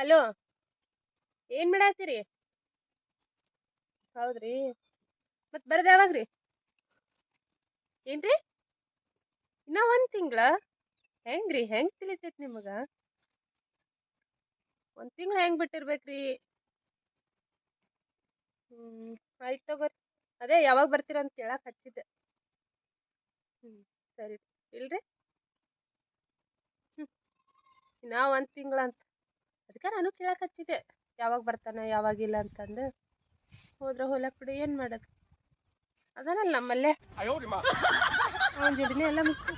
Hello, ಏನ್ ಮಾಡಾತ್ತೀರಿ? ಹೌದ್ರಿ ಮತ್ ಬರದ ಯಾವಾಗ್ರಿ? ಏನ್ರಿ? ಇನ್ನ ಒಂದ್ ತಿಂಗ್ಳ? ಹೆಂಗ್ರಿ, ಹೆಂಗ್ ತಿಳಿತೈತ್ ನಿಮಗ? ಒಂದ್ ತಿಂಗ್ಳ ಹೆಂಗ್ ಬಿಟ್ಟಿರ್ಬೇಕ್ರಿ? ಹ್ಮ್, ಆಯ್ತು ತಗೋರಿ. ಅದೇ ಯಾವಾಗ ಬರ್ತೀರ ಅಂತ ಕೇಳಾಕ್ ಹಚ್ಚಿದ್ದೆ. ಹ್ಮ್, ಸರಿ, ಇಲ್ರಿ? ಹ್ಮ್, ಇನ್ನ ಒಂದ್ ತಿಂಗ್ಳ ಅಂತ. ಅದಕ್ಕ ನಾನು ಕೇಳಾಕ್ ಹಚ್ಚಿದ್ದೆ. ಯಾವಾಗ ಬರ್ತಾನೆ ಯಾವಾಗಿಲ್ಲ ಅಂತಂದು. ಹೋದ್ರೆ ಹೋಲಕ್ ಬಿಡು ಏನ್ ಮಾಡೋದು? ಅದಾನಲ್ಲ ನಮ್ಮಲ್ಲೇ. ಅವನ ಜೋಡಿನೇ ಎಲ್ಲ ಮುಗ್ಸಿ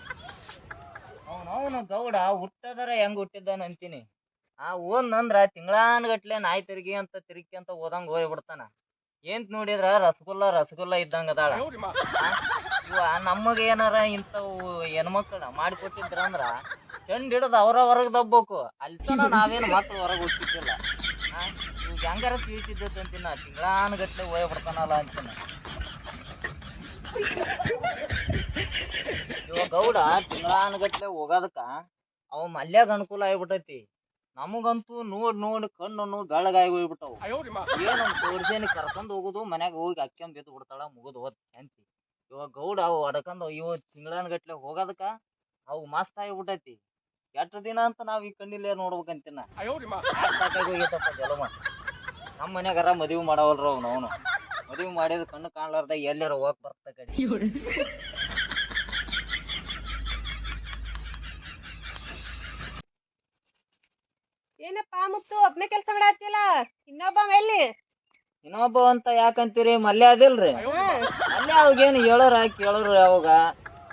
ಅವನವನು ಗೌಡ ಹುಟ್ಟದರ ಹೆಂಗ್ ಹುಟ್ಟಿದ್ದಾನ ಅಂತೀನಿ. ಆ ಓದ್ನಂದ್ರ ತಿಂಗಳಾನ್ಗಟ್ಲೆ ನಾಯಿ ತಿರುಗಿ ಅಂತ ತಿರುಗಿ ಅಂತ ಓದಂಗ್ ಹೋಗಿ ಏಂತ ಏನ್ ನೋಡಿದ್ರ ರಸಗುಲ್ಲ ರಸಗುಲ್ಲ ಇದ್ದಂಗ ಅದಾಳ. ನಮಗ ಏನಾರ ಇಂಥವು ಹೆಣ್ಮಕ್ಳ ಮಾಡಿಕೊಟ್ಟಿದ್ರ ಅಂದ್ರ ಚಂಡ್ ಹಿಡದ್ ಅವರ ಹೊರಗ್ ದಬ್ಬೇಕು. ಅಲ್ಲಿ ತನ ನಾವೇನು ಮತ್ತೆ ಹೊರಗೆ ಹೋಗ್ತಿದ್ದಿಲ್ಲ. ಇವ್ಗ್ ಹೆಂಗಾರ ತಿಳಿತಿದ್ದೈತೆ ಅಂತಿನ ತಿಂಗಳಾನ್ಗಟ್ಲೆ ಹೋಯ್ ಬಿಡ್ತಾನಲ್ಲ ಅಂತಿನ. ಇವ ಗೌಡ ತಿಂಗಳಾನ್ಗಟ್ಲೆ ಹೋಗೋದಕ್ಕ ಅವ ಮಲ್ಯಾಗ ಅನುಕೂಲ ಆಗ್ಬಿಟ್ಟೈತಿ. ನಮಗಂತೂ ನೋಡ್ ನೋಡಿ ಕಣ್ಣು ಬೆಳಗಾಗಿ ಹೋಗ್ಬಿಟ್ಟವು. ಏನಂತ ತೋರ್ಸೇನಿ ಕರ್ಕೊಂಡು ಹೋಗುದು ಮನ್ಯಾಗ ಹೋಗಿ ಅಕ್ಕೊಂಡ್ ಬಿದ್ದು ಬಿಡ್ತಾಳ ಮುಗಿದು ಹೋದ್ ಶಾಂತಿ ಇವಾಗ ಗೌಡ ಅವು ಅಡಕಂದು ಇವ ತಿಂಗಳಾನ್ಗಟ್ಲೆ ಹೋಗೋದಕ್ಕ ಅವು ಮಸ್ತ್ ಆಗ್ಬಿಟ್ಟೈತಿ. ಎಷ್ಟು ದಿನ ಅಂತ ನಾವ್ ಈ ಕಣ್ಣಿಲ್ಲೇ ನೋಡ್ಬೇಕಂತಿನ. ಹೋಗೈತಪ್ಪ ಜಲಮ. ನಮ್ಮ ಮನ್ಯಾಗಾರ ಮದುವೆ ಮಾಡವಲ್ರ ಅವ್ನು ಅವನು. ಮದುವೆ ಮಾಡಿದ ಕಣ್ಣು ಕಾಣ್ಲಾರ್ದ ಎಲ್ಲಾರ ಹೋಗ್ ಬರ್ತ ಕಡೆ. ಏನಪ್ಪಾ ಮುತ್ತು ಒಬ್ನೇ ಕೆಲ್ಸ ಮಾಡಾತಿಯಲ್ಲ ಇನ್ನೊಬ್ಬ ಎಲ್ಲಿ? ಇನ್ನೊಬ್ಬ ಅಂತ ಯಾಕಂತೀರಿ? ಮಲ್ಯ ಅದಿಲ್ರಿ. ಮಲ್ಯ ಅವಾಗೇನು ಹೇಳೋರ ಕೇಳೋರು ಅವಾಗ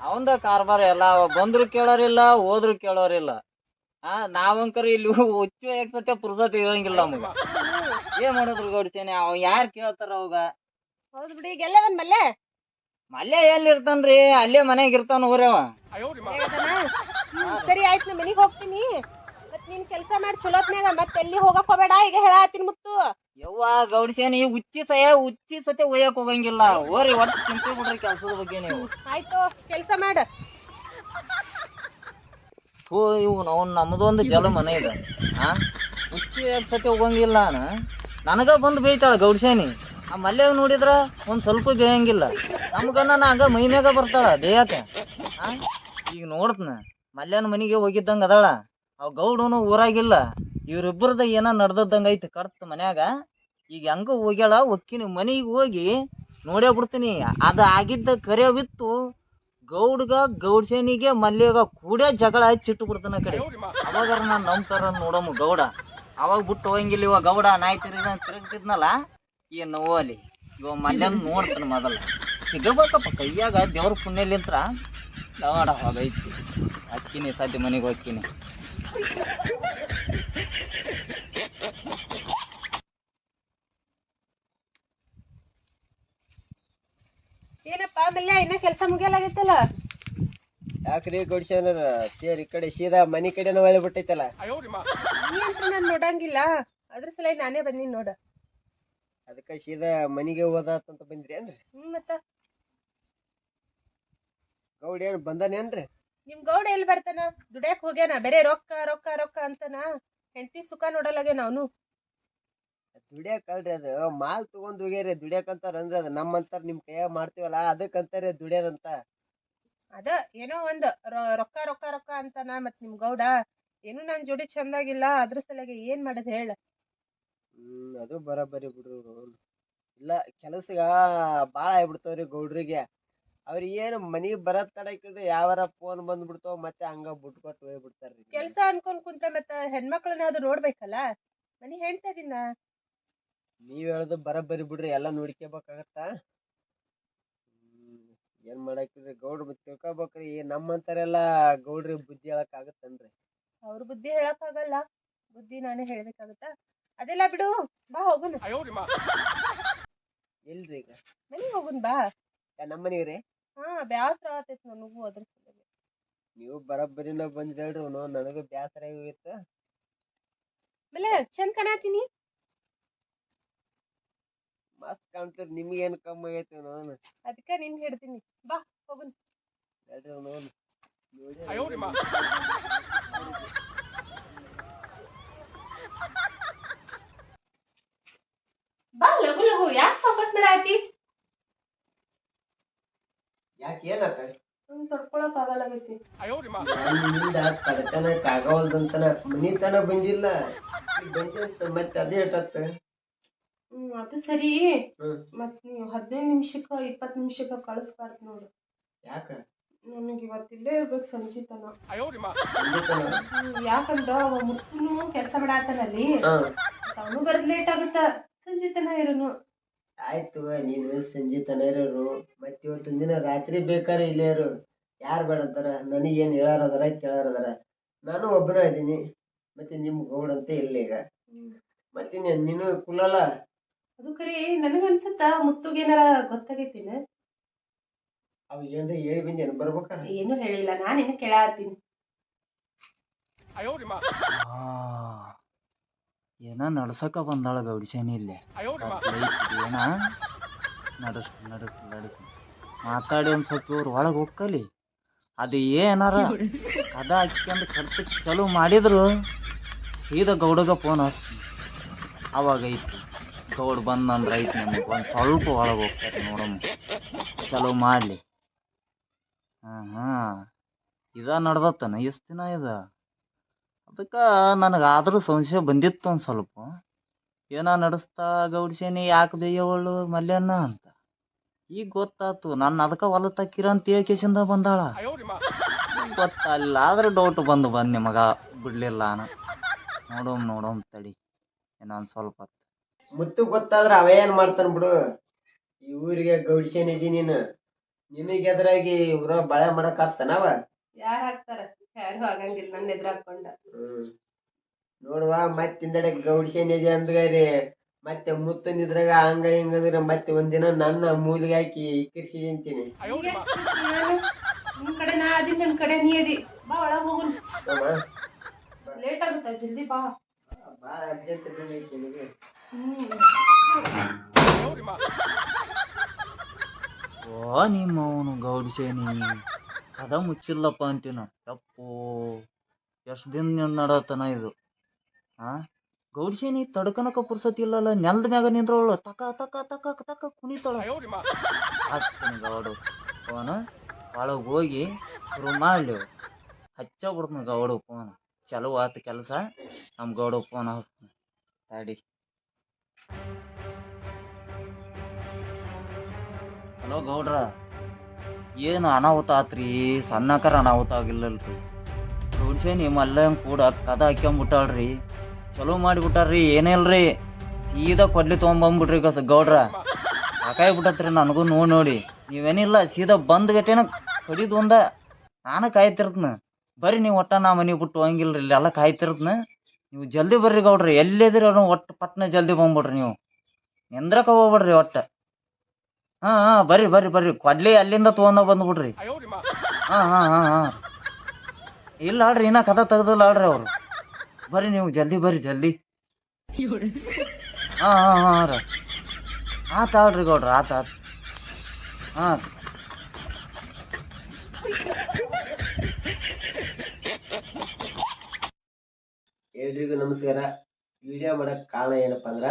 ಅವಂದ ಕಾರ್ಬಾರ ಎಲ್ಲ ಅವ ಬಂದ್ರು ಕೇಳೋರಿಲ್ಲ ಹೋದ್ರು ಕೇಳೋರಿಲ್ಲ. ಆ ನಾವಂಕರ ಇಲ್ಲಿ ಹುಚ್ಚು ಯಾಕೆ ಪುರ್ಸತ್ ಇರಂಗಿಲ್ಲ ನಮಗ. ಏನ್ ಮಾಡಿದ್ರು ಗೌಡ್ಸೇನೆ ಅವ ಯಾರ್ ಕೇಳ್ತಾರ ಅವಾಗ? ಹೌದು ಬಿಡಿ ಈಗ ಎಲ್ಲ ಬಂದ್ ಮಲ್ಲೆ ಮಲ್ಯ ಎಲ್ಲಿ ಇರ್ತಾನ್ರಿ ಅಲ್ಲೇ ಮನ್ಯಾಗ ಇರ್ತಾನ ಊರವ? ಸರಿ ಆಯ್ತು ನಾ ಮನಿಗ್ ಹೋಗ್ತೀನಿ. ನೀನ್ ಕೆಲ್ಸ ಮಾಡಿ ಚಲೋತ್ನಾಗ ಮತ್ತೆ ಎಲ್ಲಿ ಹೋಗಕ್ ಹೋಗ್ಬೇಡ? ಈಗ ಹೇಳಾತೀನಿ ಮುತ್ತು. ಯವ್ವ ಗೌಡ್ಸೇನೆ ಈ ಉಚ್ಚಿ ಸಯ ಉಚ್ಚಿ ಸತೆ ಒಯ್ಯಕ್ ಹೋಗಂಗಿಲ್ಲ. ಓರಿ ಒಟ್ಟು ಚಿಂತೆ ಬಿಡ್ರಿ ಕೆಲ್ಸದ ಬಗ್ಗೆ ನೀವು. ಆಯ್ತು ಕೆಲ್ಸ ಮಾಡ. ಹೋ ಇವು ನಾವು ನಮ್ದೊಂದು ಜಲ ಮನೆ ಇದೆ. ಆ? ಉಚ್ಚಿ ಸತೆ ಸತಿ ಹೋಗಂಗಿಲ್ಲ ನನಗ ಬಂದು ಬೈತಾಳ ಗೌಡ್ಸೇನಿ. ಆ ಮಲ್ಯಾಗ ನೋಡಿದ್ರ ಒಂದ್ ಸ್ವಲ್ಪ ಬೇಯಂಗಿಲ್ಲ ನಮ್ಗನ್ನ ನಾಗ ಹಂಗ ಮೈ ಮ್ಯಾಗ ಬರ್ತಾಳ ದೇಯಕ ಆ? ಈಗ ನೋಡ್ತನ ಮಲ್ಯಾನ ಮನೆಗೆ ಹೋಗಿದ್ದಂಗ ಅದಾಳ. ಅವ್ ಗೌಡನು ಊರಾಗಿಲ್ಲ ಇವ್ರಿಬ್ಬರದ ಏನ ನಡ್ದದ್ದಂಗ ಐತಿ ಕರ್ತ ಮನ್ಯಾಗ. ಈಗ ಹೆಂಗ ಹೋಗ್ಯಾಳ, ಒಕ್ಕಿನ ಮನೆಗೆ ಹೋಗಿ ನೋಡೇ ಬಿಡ್ತೀನಿ. ಅದು ಆಗಿದ್ದ ಕರೆ ಬಿತ್ತು ಗೌಡ್ಗ, ಗೌಡ್ಸೇನಿಗೆ ಮಲ್ಲಿಗ ಕೂಡ ಜಗಳ ಹಚ್ಚಿಟ್ಟು ಬಿಡ್ತಾನ ಕಡೆ. ಅವಾಗ ನಾನು ನಂಬ್ತಾರ ನೋಡಮ್ಮ ಗೌಡ. ಅವಾಗ ಬಿಟ್ಟು ಹೋಗಂಗಿಲ್ಲ ಇವಾಗ ಗೌಡ ನಾಯಿ ತಿರುಗ ತಿರುಗ್ತಿದ್ನಲ್ಲ, ಈ ನೋವಲ್ಲಿ. ಇವಾಗ ಮಲ್ಯ ನೋಡ್ತಾನ ಮೊದಲ. ಸಿಗಬೇಕಪ್ಪ, ಕೈಯಾಗ ದೇವ್ರ ಪುಣ್ಯಲಿಂತ್ರ. ನೋಡ ಹೋಗೈತಿ. ಅಕ್ಕಿನಿ ಸದ್ಯ ಮನೆಗೆ ಹೋಗ್ತೀನಿ. ಏನಪ್ಪಾ ಮಲ್ಯ ಇನ್ನ ಕೆಲಸ ಮುಗಿಯಲಾಗೈತಲ್ಲ? ಯಾಕ್ರಿ ಗೌಡ್ಸೇನರ ತೇರ್ ಕಡೆ ಸೀದಾ ಮನಿ ಕಡೆನ ಒಳ್ಳೆ ಬಿಟ್ಟೈತಲ್ಲ. ನೀ ಅಂತ ನಾನ್ ನೋಡಂಗಿಲ್ಲ? ಅದ್ರ ಸಲ ನಾನೇ ಬಂದೀನಿ ನೋಡ. ಅದಕ್ಕ ಸೀದಾ ಮನಿಗೆ ಹೋದಾತಂತ ಬಂದ್ರಿ ಏನ್ರಿ? ಹ್ಮ್ ಮತ್ತ. ಗೌಡ್ ಏನ್ ಬಂದಾನೇನ್ರಿ? ನಿಮ್ ಗೌಡ ಎಲ್ಲಿ ಬರ್ತಾನ? ದುಡ್ಯಾಕ್ ಹೋಗ್ಯಾನ? ಬೇರೆ ರೊಕ್ಕ ರೊಕ್ಕ ರೊಕ್ಕ ಅಂತನ? ಹೆಂಡತಿ ಸುಖ ನೋಡಲಾಗ್ಯಾನ ಅವನು? ದುಡಿಯಕಲ್ರಿ ಅದು. ಮಾಲ್ ತಗೊಂಡ್ ಹೋಗ್ಯಾರಿ ದುಡ್ಯಾಕಂತಾರನ್ರಿ ಅದು ನಮ್ಮಂತಾರ ನಿಮ್ ಕೈಯಾಗ ಮಾಡ್ತೀವಲ್ಲ ಅದಕ್ಕಂತಾರೆ ದುಡಿಯೋದಂತ ಅದ ಏನೋ ಒಂದ್ ರೊ- ರೊಕ್ಕ ರೊಕ್ಕ ರೊಕ್ಕ ಅಂತಾನ ಮತ್ ನಿಮ್ ಗೌಡ. ಏನು ನನ್ ಜೋಡಿ ಚಂದಾಗಿಲ್ಲ. ಅದ್ರ ಸಲಗೆ ಏನ್ ಮಾಡೋದ್ ಹೇಳ? ಹ್ಮ್ ಅದು ಬರಬರಿ ಬಿಡ್ರಿ ಅವ್ರು. ಇಲ್ಲ ಕೆಲಸಗ ಬಾಳ ಆಗ್ಬಿಡ್ತಾವ್ರಿ ಗೌಡ್ರಿಗೆ. ಅವ್ರಿಗೆ ಏನು ಮನಿಗ್ ಬರತ್ ತಡಕಿಲ್ರಿ ಯಾವಾರ ಫೋನ್ ಬಂದ್ಬಿಡ್ತಾವ ಮತ್ತೆ ಹಂಗ ಬಿಟ್ಕೊಟ್ಟು ಹೋಗ್ಬಿಡ್ತಾರ್ರಿ ಕೆಲ್ಸ ಅನ್ಕೊಂಡ್ ಕುಂತ ಮತ್ತ ಹೆಣ್ಮಕ್ಳನ್ನ ಅದು ನೋಡ್ಬೇಕಲ್ಲ? ಮನಿ ಹೇಳ್ತಾ ಇದೀನ. ನೀವ್ ಹೇಳೋದು ಬರಬ್ಬರಿ ಬಿಡ್ರಿ ಎಲ್ಲಾ ನೋಡ್ಕೋಬೇಕಾಗತ್ತ ಏನ್ ಮಾಡಾಕಿದ್ರಿ ಗೌಡ್ರ ತಿಳ್ಕೊಬೇಕ್ರಿ ನಮ್ಮಂತಾರೆಲ್ಲ ಗೌಡ್ರಿ ಬುದ್ಧಿ ಹೇಳಕ್ ಆಗತ್ತನ್ರಿ ಅವ್ರ ಬುದ್ಧಿ ಹೇಳಕ್ ಆಗಲ್ಲ ಬುದ್ಧಿ ನಾನೇ ಹೇಳ್ಬೇಕಾಗತ್ತ? ಅದೆಲ್ಲ ಬಿಡು ಬಾ ಹೋಗುನ್. ಎಲ್ರಿ ಈಗ. ಮನಿಗ್ ಹೋಗುನ್ ಬಾ. ಯಾ ನಮ್ ಮನಿಗ್ರಿ ಹಾ ಬ್ಯಾಸರ ಆತೈತಿ ನನಗೂ ಅದ್ರ ಸಲುವಾಗಿ. ನೀವು ಬರಬ್ಬರಿನ ಬಂದ್ ನನಗೂ ಅವ್ನು ನನಗೆ ಬ್ಯಾಸರ ಆಗಿತ್ತು ಆಮೇಲೆ ಚಂದ ಕಾಣತೀನಿ ಮಸ್ತ್ ಕಾಣ್ತದ ನಿಮ್ಗೆ ಕಮ್ಮಿ ಆಗೈತಿ ಅವನು ಅದಕ್ಕೆ ನಿನ್ ಹಿಡ್ತೀನಿ ಬಾ ಹೋಗುನ್. ಹೇಳ್ರಿ ಅವನು ಬಾ ಲಘು ಲಘು ಯಾಕೆ ಫೋಕಸ್ ಮಾಡಾತಿ ಯಾಕೆ ಏನಕ್ಕ ತಡ್ಕೊಳಕ್ ಆಗಲಾಗೈತಿ ತಡ್ಕನಕ್ಕಾಗವಲ್ದಂತನ ಮನಿತನ ಬಂದಿಲ್ಲ ಬಂದ ಮತ್ತೆ ಅದೇ ಏಟತ್ತ ಹ್ಮ್. ಅದು ಸರಿ ಮತ್ ನೀವು ಹದಿನೈದು ನಿಮಿಷಕ್ಕ ಇಪ್ಪತ್ತು ನಿಮಿಷಕ್ಕ ಕಳಿಸ್ಬಾರ್ದು ನೋಡು. ಯಾಕ? ನನಗೆ ಇವತ್ತಿಲ್ಲೇ ಇರ್ಬೇಕು ಸಂಜೆ ತನ ಯಾಕಂದ್ರೆ ಮುತ್ತುನು ಕೆಲಸ ಮಾಡಾತನಲ್ಲಿ. ಅವನು ಬರದ್ ಲೇಟ್ ಆಗುತ್ತೆ. ಸಂಜೆ ತನ ಇರೋನು. ಆಯ್ತು ನೀನು ಸಂಜೆ ತನ ಇರೋರು ಮತ್ತೆ ಇವತ್ತು ದಿನ ರಾತ್ರಿ ಬೇಕಾರೆ ಇಲ್ಲೇ ಇರು. ಯಾರು ಬೇಡ ಅಂತಾರ? ನನಗೇನು ಹೇಳಾರದಾರ ಅದಾರ ನಾನು ಒಬ್ಬನೇ ಇದೀನಿ ಮತ್ತೆ ನಿಮ್ಮ ಗೌಡ ಅಂತ ಇಲ್ಲ ಈಗ. ಮತ್ತೆ ನೀನ್- ನೀನು ಕುಲಲ್ಲ? ಅದು ಕರೆ ನನಗ ಅನ್ಸುತ್ತ ಮುತ್ತುಗೇನಾರ ಗೊತ್ತಾಗೈತಿನ? ಅವ್ ಏನ್ರ ಹೇಳಿ ಬಂದೇನು ಬರ್ಬೇಕಾರ ಏನು ಹೇಳಿಲ್ಲ ನಾನು ಇನ್ನು ಕೇಳಾತೀನಿ ಆ, ಏನ ನಡ್ಸಕ ಬಂದಾಳ ಗೌಡಿಸೇನಿ ಇಲ್ಲಿ. ಏನ? ನಡಸ್ ನಡಸ್ ನಡಸ್. ಮಾತಾಡಿ ಒಂದ್ ಸ್ವಲ್ಪ ಇವ್ರು ಒಳಗೆ ಹೋಗ್ಕಲಿ. ಅದು ಏನಾರ ಕದ ಹಾಕ್ಯಂದು ಕರ್ತಕ್ ಚಲೋ ಮಾಡಿದ್ರು ಸೀದಾ ಗೌಡಗ ಫೋನ್ ಹಚ್ಚಿ. ಅವಾಗ ಐತಿ ಗೌಡ್ ಬಂದಂದ್ರೆ ಐತಿ ನಮಗೆ ಒಂದು ಸ್ವಲ್ಪ ಒಳಗೆ ಹೋಗ್ತಾರೆ ನೋಡಮ್ಮ ಚಲೋ ಮಾಡಲಿ. ಹಾಂ ಹಾಂ. ಇದ ನಡ್ದತ್ತನ ಎಷ್ಟು ದಿನ ಇದ? ಅದಕ್ಕೆ ನನಗೆ ಆದರೂ ಸಂಶಯ ಬಂದಿತ್ತು ಒಂದು ಸ್ವಲ್ಪ. ಏನೋ ನಡೆಸ್ತಾ ಗೌಡ್ಸೇನಿ ಯಾಕೆ ಬೇಯವಳು ಮಲ್ಯನ್ನ ಅಂತ. ಈಗ ಗೊತ್ತಾತು ನನ್ನ ಅದಕ್ಕೆ ಹೊಲ ತಕ್ಕಿರ ಅಂತ ಕೇಸಿಂದ ಬಂದಾಳ. ಗೊತ್ತಲ್ಲ ಆದ್ರೆ ಡೌಟ್ ಬಂದು ಬಂದು ನಿಮಗ ಬಿಡ್ಲಿಲ್ಲ ನಾನು. ನೋಡೋಮ್ ನೋಡೋಮ್ ತಡಿ ಇನ್ನೊಂದು ಸ್ವಲ್ಪ ಹೊತ್ತು. ಮುತ್ತು ಗೊತ್ತಾದ್ರ ಅವ ಏನು ಮಾಡ್ತಾನೆ ಬಿಡು. ಈ ಊರಿಗೆ ಗೌಡ್ಸೇನ್ ಇದಿ ನೀನು. ನಿನಗೆ ಎದುರಾಗಿ ಊರ ಬಾಳೆ ಮಾಡಕ್ ಆಗ್ತಾನವ ಯಾರು ಹಾಕ್ತಾರ? ಯಾರು ಆಗಂಗಿಲ್ಲ ನನ್ನ ಎದುರು ಹಾಕೊಂಡ. ಹ್ಮ್. ನೋಡುವ ಮತ್ತಿಂದಡೆ ಗೌಡ್ಸೇನ್ ಇದೆ ಅಂದ್ಗಾರಿ ಮತ್ತೆ ಮುತ್ತನ್ ಇದ್ರಾಗ ಹಂಗ ಹಿಂಗ ಅಂದ್ರೆ ಮತ್ತೆ ಒಂದಿನ ನನ್ನ ಮೂಲಿಗೆ ಹಾಕಿ ಇಕ್ಕಿರ್ಸಿ ಅಂತೀನಿ. ನಿಮ್ ಕಡೆ ನಾ ಅದಿ ನನ್ ಕಡೆ ನೀ ಅದಿ. ಬಾ ಒಳಗ್ ಹೋಗುನ್. ಲೇಟ್ ಆಗುತ್ತ? ಜಲ್ದಿ ಬಾ. ಬಾಳ ಅರ್ಜೆಂಟ್ ಬೇಕೈತಿ ನಿನಗೆ. ಓ ನಿಮ್ಮ ಅವನು ಗೌಡ್ಸೇನಿ ಕದ ಮುಚ್ಚಿಲ್ಲಪ್ಪ ಅಂತೀನ. ತಪ್ಪು ಎಷ್ಟು ದಿನ ನಡತನ ಇದು. ಹಾ ಗೌಡ್ಸೇನಿ ತಡ್ಕನಕ ಪುರ್ಸತಿ ಇಲ್ಲಲ್ಲ, ನೆಲದ ಮ್ಯಾಗ ನಿಂದ್ರವಳು ತಕ ತಕ ತಕ ತಕ ಕುಣಿತಾಳ. ಹಾಕ್ತೀನಿ ಗೌಡು. ಫೋನ್ ಒಳಗೆ ಹೋಗಿ ಶುರು ಮಾಡಲಿ. ಹಚ್ಚ ಬಿಡ್ತೀನಿ ಗೌಡು ಫೋನ್ ಚಲೋ ಆತು ಕೆಲಸ. ನಮ್ಮ ಗೌಡ ಫೋನ್ ಹಚ್ತೀನಿ ತಡಿ. ಹಲೋ ಗೌಡ್ರ. ಏನು ಅನಾಹುತ ಆತ್ರಿ? ಸಣ್ಣಕರ ಅನಾಹುತ ಆಗಿಲ್ಲಲ್ರಿ. ಗೌಡ್ಸೇನಿ ಮಲ್ಲಯ್ಯನ್ ಕೂಡ ಕದ ಹಾಕ್ಯಂಬಿಟ್ಟಾಳ್ರಿ. ಚಲೋ ಮಾಡಿಬಿಟ್ಟಾರ್ರಿ ಏನಿಲ್ರಿ ಸೀದಾ ಕೊಡ್ಲಿ ತೊಗೊಂಬಂದ್ಬಿಟ್ರಿ ಕಸ ಗೌಡ್ರ. ಸಾಕಾಗ್ಬಿಟ್ಟತ್ರಿ ನನಗೂ ನೋಡಿ ನೋಡಿ. ನೀವೇನಿಲ್ಲ, ಸೀದಾ ಬಂದ್ ಗಟ್ಟೇನ ಕಡಿದು ಒಂದ. ನಾನು ಕಾಯ್ತಿರ್ತನ. ಬರ್ರಿ ನೀವು ಒಟ್ಟ ನಾ ಮನೆ ಬಿಟ್ಟು ಹೋಗಿಲ್ರಿ ಇಲ್ಲೆಲ್ಲ ಕಾಯ್ತಿರ್ತನ. ನೀವು ಜಲ್ದಿ ಬರ್ರಿ ಗೌಡ್ರಿ ಎಲ್ಲಿದ್ರಿ ಅವ್ರನ್ನ ಒಟ್ಟು ಪಟ್ನ ಜಲ್ದಿ ಬಂದ್ಬಿಡ್ರಿ ನೀವು. ನಿಂದ್ರಕ ಹೋಗ್ಬಿಡ್ರಿ ಒಟ್ಟ. ಹಾ ಹಾ ಬರ್ರಿ ಬರ್ರಿ ಬರ್ರಿ. ಕೊಡ್ಲಿ ಅಲ್ಲಿಂದ ತೊಗೊಂಡ ಬಂದ್ಬಿಡ್ರಿ. ಹಾ ಹಾ ಹಾ ಹಾ. ಇಲ್ಲ ಆಡ್ರಿ ಇನ್ನ ಕದ ತೆಗ್ದಿಲ್ಲ ಆಡ್ರಿ ಅವ್ರು. ಬರ್ರಿ ನೀವು ಜಲ್ದಿ ಬರ್ರಿ ಜಲ್ದಿ. ಹಾ ಹಾ ಹಾ ರೀ. ಆತ ಆಡ್ರಿ ಗೌಡ್ರ ಆತ ಆತ. ಹಾ ಎಲ್ರಿಗೂ ನಮಸ್ಕಾರ. ವಿಡಿಯೋ ಮಾಡಕ್ ಕಾರಣ ಏನಪ್ಪಾ ಅಂದ್ರ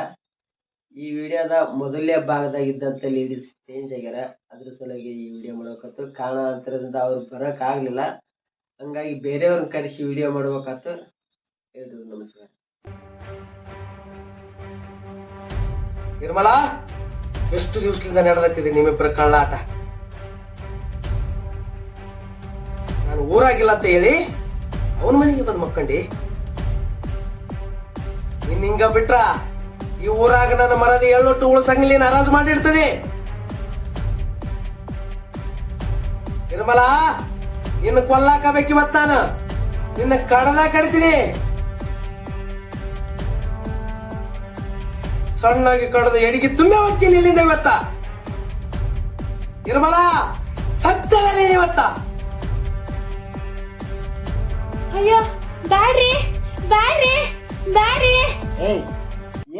ಈ ವಿಡಿಯೋದ ಮೊದಲನೇ ಭಾಗದಾಗಿದ್ದಂತ ಲೇಡೀಸ್ ಚೇಂಜ್ ಆಗ್ಯಾರ. ಅದ್ರ ಸಲುವಾಗಿ ಈ ವಿಡಿಯೋ ಮಾಡಬೇಕತ್ತು ಕಾರಣಾಂತರದಿಂದ ಅವ್ರು ಬರಕ್ ಆಗ್ಲಿಲ್ಲ. ಹಂಗಾಗಿ ಬೇರೆಯವ್ರನ್ನ ಕರೆಸಿ ವಿಡಿಯೋ ಮಾಡ್ಬೇಕಾತು ಎಲ್ರಿಗೂ ನಮಸ್ಕಾರ. ನಿರ್ಮಲಾ, ಎಷ್ಟು ದಿವಸದಿಂದ ನಡೆದತ್ತಿದೆ ನಿಮ್ಮಿಬ್ಬರ ಕಳ್ಳಾಟ? ನಾನು ಊರಾಗಿಲ್ಲ ಅಂತ ಹೇಳಿ ಅವನ ಮನೆಗೆ ಬಂದು ಮಕ್ಕಂಡಿ. ನಿನ್ನ ಹಿಂಗ ಬಿಟ್ರ? ಈ ಊರಾಗ ನನ್ನ ಮರದ ಎಳ್ಳೊಟ್ಟು ಉಳ್ಸಂಗಿಲ್ಲ ನಾರಾಜ್ ಮಾಡಿರ್ತದೆ ನಿರ್ಮಲಾ ನಿನ್ನ ಕೊಲ್ಲಾಕಬೇಕು ಇವತ್ತ ನಾನು. ನಿನ್ನ ಕಡದ ಕಡಿತೀನಿ ಸಣ್ಣಾಗಿ ಕಡದ ಎಡಿಗೆ ತುಂಬಾ ಹೋಗ್ತೀನಿ ಇಲ್ಲಿಂದ ಇವತ್ತ. ನಿರ್ಮಲಾ ಸತ್ತಲ್ಲ ನೀನ್ ಇವತ್ತ ಅಯ್ಯೋ ಬ್ಯಾಡ್ರಿ ಬ್ಯಾಡ್ರಿ ಬ್ಯಾಡ್ರಿ. ಏಯ್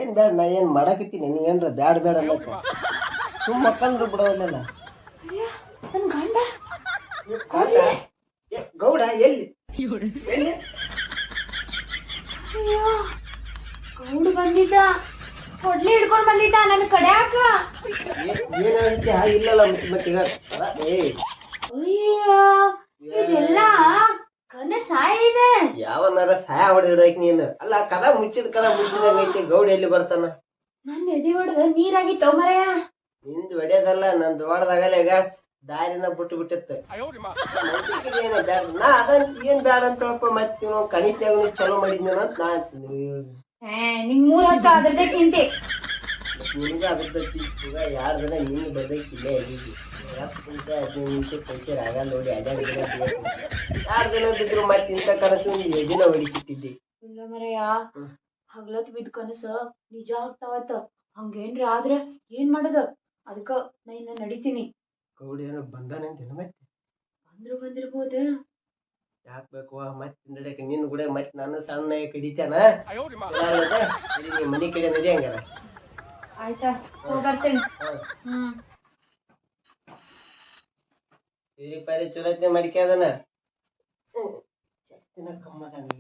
ಏನ್ ಬೇಡ ನಾ ಏನ್ ಮಾಡಕತ್ತೀನಿ? ನೀ ಏನ್ರ ಬ್ಯಾಡ ಬೇಡ ಅನ್ನಕ? ಸುಮ್ಮ ಮಕ್ಕಂದ್ರು ಬಿಡವಲ್ಲ ನನ್ ಗಂಡ. ಗೌಡ ಎಲ್ಲಿ? ಎಲ್ಲಿ? ಅಯ್ಯೋ ಗೌಡು ಬಂದಿದ್ದ. ಕೊಡ್ಲಿ ಹಿಡ್ಕೊಂಡ್ ಬಂದಿದ್ದ ನನ್ ಕಡ್ಯಾಕ. ಏನಾಗತ್ತೆ ಇಲ್ಲಲ್ಲ ಮತ್ತೆ ಮತ್ತೆ ಏ ಅಯ್ಯೋ ಇದೆಲ್ಲ ಕನಸ ಸಾಯ ಇದೆ ಯಾವನಾರ ಸಹಾಯ ಹೊಡೆದಿಡಕ್ ನೀನು. ಅಲ್ಲ ಕದ ಮುಚ್ಚಿದ ಕದ ಮುಚ್ಚಿದಂಗೈತಿ ಗೌಡ ಎಲ್ಲಿ ಬರ್ತಾನ? ನನ್ನ ಎದೆ ಹೊಡೆದ ನೀರಾಗಿ ತೊಮರಯ ನಿಂದು ಹೊಡ್ಯೋದಲ್ಲ ನನ್ ಹೊಡೆದಾಗಲ್ಲ ಈಗ ದಾರಿನ ಬಿಟ್ಟು ಬಿಟ್ಟಿತ್ತು. ನಾ ಅದಂತ ಏನ್ ಬ್ಯಾಡ ಅಂತ ಹೇಳಪ್ಪ ಮತ್ತೆ ನೀವು ಕಣಿತ್ಯಾಗ ಚಲೋ ಮಾಡಿದ್ನ ಅಂತ ನಾ ಅಂತೀನಿ. ನಿಮ್ ಮೂರ ಹೊತ್ತು ಅದ್ರದ್ದೇ ಚಿಂತೆ. ನಿನಗ ಅದ್ರ ಈಗ ಎರಡು ದಿನ ಇನ್ನೂ ಬರ್ಬೇಕಿಲ್ಲ ಇಲ್ಲೇ ಹತ್ತು ನಿಮಿಷ ಹದಿನೈದು ನಿಮಿಷ ಪಂಚರ್ ಆಗಲ್ಲ ನೋಡಿ ಅಡ್ಯಾಡ ದಿನ ಎರಡು ದಿನ ಬಿದ್ರು ಮತ್ತೆ ಇಂಥ ಕನಸು ಎದಿನ ಹೊಡಿಸಿಟ್ಟಿದ್ದೆ ಇಲ್ಲ ಮರಯ್ಯ ಹಗ್ಲತ್ ಬಿದ್ ಕನಸ ನಿಜ ಆಗ್ತಾವತ್ತ. ಹಂಗೇನ್ರಿ ಆದ್ರೆ ಏನ್ ಮಾಡೋದು? ಅದಕ್ಕ ನಾ ಇನ್ನ ನಡಿತೀನಿ. ಗೌಡ ಏನೋ ಬಂದಾನಂತೇನು ಮತ್ತೆ? ಬಂದ್ರು ಬಂದಿರ್ಬೋದು. ಯಾಕೆ ಬೇಕು ಮತ್ತೆ ನಡಿಯಕ್ಕೆ ನಿನ್ನ ಕೂಡ ಮತ್ತೆ ನಾನು ಸಣ್ಣ ಕಡಿತಾನ? ಮನಿ ಮನೆ ಕಡೆ ನಡಿ ಹಂಗಾರ ಆಯ್ತಾ. ಹ್ಮ್. ಪಾರಿ ಚಲೋತ್ನೆ ಮಡಿಕ್ಯಾದನ ಜಾಸ್ತಿನ ಕಮ್ಮದಂಗ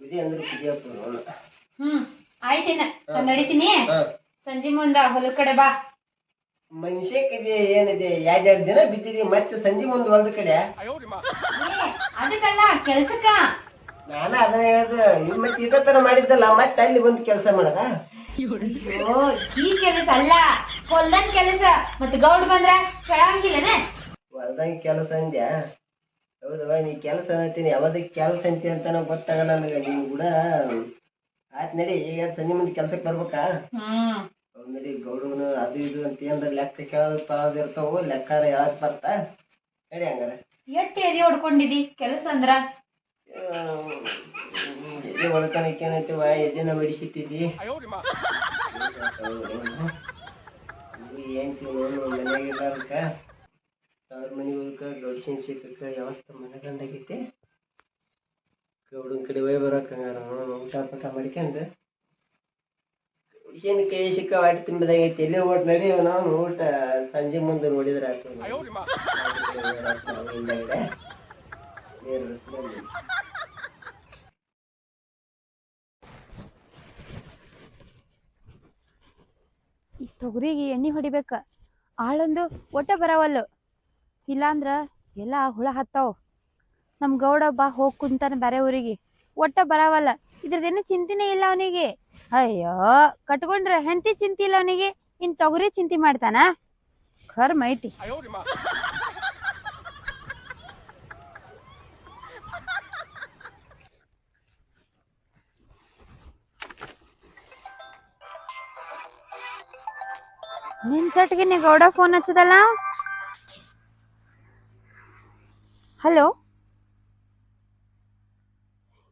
ಇದೆ ಅಂದ್ರೆ ಕುದಿಯಪ್ಪ ಅವನು ಹ್ಮ್ ಆಯ್ತೇನ ನಾ ನಡಿತೀನಿ. ಹಾ. ಸಂಜೆ ಮುಂದ ಹೊಲ ಕಡೆ ಬಾ. ಮನುಷ್ಯಕ್ಕಿದೆ ಏನಿದೆ? ಎರಡೆರಡು ದಿನ ಬಿದ್ದಿದೆ ಮತ್ತೆ ಸಂಜೆ ಮುಂದ ಹೊಲದ ಕಡೆ? ಅದಕ್ಕಲ್ಲ ಕೆಲ್ಸಕ್ಕ. ನಾನು ಅದನ್ನ ಹೇಳೋದು ಇವ್ ಮತ್ತೆ ಇಟತರ ಮಾಡಿದ್ದಲ್ಲ ಮತ್ತೆ ಅಲ್ಲಿ ಬಂದು ಕೆಲಸ ಮಾಡದ? ಅಯ್ಯೋ ಈ ಕೆಲಸ ಅಲ್ಲ ಹೊಲ್ದನ್ ಕೆಲಸ ಮತ್ ಗೌಡ್ ಬಂದ್ರ ಕೆಳಂಗಿಲ್ಲನೆ ಹೊಲ್ದಂಗ್ ಕೆಲಸ ಅಂದ್ಯಾ? ಹೌದವ ನೀ ಕೆಲಸ ಅಂತೀನಿ ಯಾವ್ದಕ್ ಕೆಲಸ ಅಂತಿ ಅಂತಾನ ಗೊತ್ತಾಗಲ್ಲ ನನಗೆ ನೀವು ಕೂಡ. ಆಯ್ತು ನಡಿ ಈಗ ಸಂಜೆ ಮುಂದೆ ಕೆಲ್ಸಕ್ಕೆ ಬರ್ಬೇಕಾ? ಹ್ಮ್. ಹೌದ್ ನಡಿ ಗೌಡವನು ಅದು ಇದು ಅಂತ ಏನ್ರ ಲೆಕ್ಕ ಕೇಳೋದು ಇರ್ತಾವು ಲೆಕ್ಕಾರ ಯಾವ್ದು ಬರ್ತಾ? ನಡಿ ಹಂಗಾರ. ಎಟ್ಟಿ ಎದಿ ಹೊಡ್ಕೊಂಡಿದಿ ಕೆಲಸ ಅಂದ್ರ? ಎದೆ ವಾ ಏನೈತಿವ ಎದೆನ ಬಡಿಸಿಟ್ಟಿದ್ದಿ ಏನ್ ಮನ್ಯಾಗ ಇರ್ಲಾರ್ದಕ್ಕ ಅವ್ರ ಮನೆ ಹೋಗಕ್ಕ ಗೌಡಿಸಿನ ಸಿಕ್ಕಕ್ಕ ವ್ಯವಸ್ಥೆ ಮನಗಂಡಾಗೈತಿ. ಗೌಡನ ಕಡೆ ಹೋಗಿ ಬರೋಕೆ ಹಂಗಾರ. ಊಟ ಪಟ ಮಾಡ್ಕೊಂಡು. ಗೌಡಿಸಿನ ಕೈ ಸಿಕ್ಕ ವಾಟಿ ತುಂಬಿದಾಗೈತಿ, ಎಲ್ಲಿ ಓಟ್ ನಡಿ ನಾವು ಊಟ ಸಂಜೆ ಮುಂದೆ ನೋಡಿದ್ರೆ ಆಯ್ತು ನಾವು ಹಿಂದಾಗಡೆ ನೀರು ಬಂದ್ವಿ. ಈ ತೊಗರಿಗೆ ಎಣ್ಣೆ ಹೊಡಿಬೇಕ. ಆಳೊಂದು ಒಟ್ಟ ಬರವಲ್ಲು. ಇಲ್ಲಾಂದ್ರ ಎಲ್ಲ ಹುಳ ಹತ್ತಾವ. ನಮ್ ಗೌಡ ಬಾ ಹೋಗ್ ಕುಂತಾನ ಬೇರೆ ಊರಿಗೆ. ಒಟ್ಟ ಬರವಲ್ಲ. ಇದ್ರದೇನು ಚಿಂತಿನೇ ಇಲ್ಲ ಅವನಿಗೆ. ಅಯ್ಯೋ, ಕಟ್ಕೊಂಡ್ರೆ ಹೆಂಡತಿ ಚಿಂತಿ ಇಲ್ಲ ಅವನಿಗೆ. ಇನ್ ತೊಗರಿ ಚಿಂತೆ ಮಾಡ್ತಾನ? ಕರ್ಮ ಐತಿ. ನಿನ್ ಸಟ್ಗೆ ಗೌಡ ಫೋನ್ ಹಚ್ಚದಲ್ಲ? ಹಲೋ